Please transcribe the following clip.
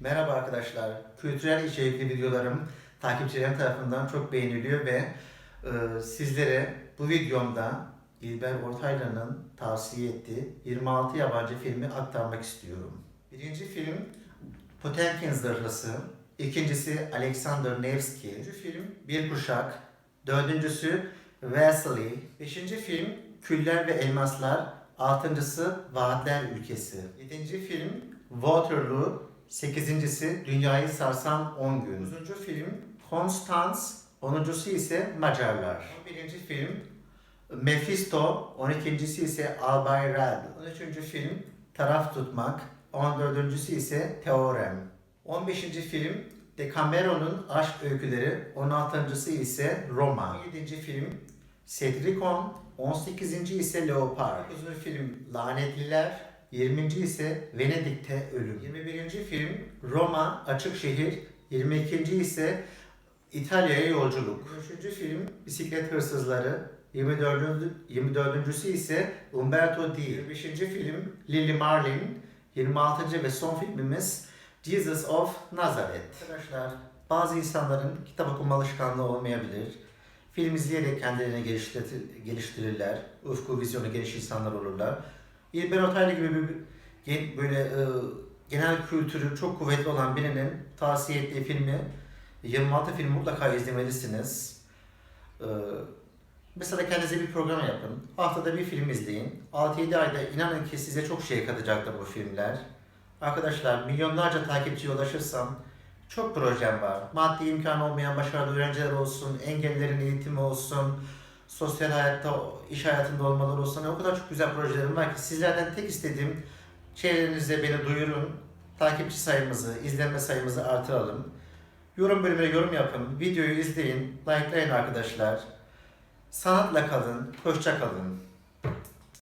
Merhaba arkadaşlar. Kültürel içerikli videolarım takipçilerim tarafından çok beğeniliyor ve e, sizlere bu videomda İlber Ortaylı'nın tavsiye ettiği 26 yabancı filmi aktarmak istiyorum. Birinci film Potemkin Zırhlısı. İkincisi Alexander Nevsky. Üçüncü film Bir Kuşak. Dördüncüsü Vasily. Beşinci film Küller ve Elmaslar. Altıncısı Vaatler Ülkesi. Yedinci film Waterloo. Sekizincisi Dünyayı Sarsan 10 Gün. Dokuzuncu film Konstans. Onuncusu ise Macarlar. On birinci film Mephisto. On ikincisi ise Albay Rad. On üçüncü film Taraf Tutmak. On dördüncüsü ise Teorem. On beşinci film Decameron'un Aşk Öyküleri. On altıncısı ise Roma. On yedinci film Cedricon. On sekizinci ise Leopard. On dokuzuncu film Lanetliler. 20. ise Venedik'te Ölüm. 21. film Roma Açık Şehir. 22. ise İtalya'ya Yolculuk. 23. film Bisiklet Hırsızları. 24. 24. ise Umberto Di. 25. film Lily Marlin. 26. ve son filmimiz Jesus of Nazareth. Arkadaşlar bazı insanların kitap okuma alışkanlığı olmayabilir. Film izleyerek kendilerini geliştir- geliştirirler. Ufku, vizyonu geniş insanlar olurlar. İlber Ortaylı gibi bir, böyle e, genel kültürü çok kuvvetli olan birinin tavsiye ettiği filmi 26 film mutlaka izlemelisiniz. E, mesela kendinize bir program yapın. Haftada bir film izleyin. 6-7 ayda inanın ki size çok şey katacaktır bu filmler. Arkadaşlar milyonlarca takipçiye ulaşırsam çok projem var. Maddi imkan olmayan başarılı öğrenciler olsun, engellerin eğitimi olsun, sosyal hayatta, iş hayatında olmaları olsun. O kadar çok güzel projelerim var ki sizlerden tek istediğim çevrenizde beni duyurun. Takipçi sayımızı, izlenme sayımızı artıralım. Yorum bölümüne yorum yapın, videoyu izleyin, likelayın arkadaşlar. Sanatla kalın, hoşça kalın.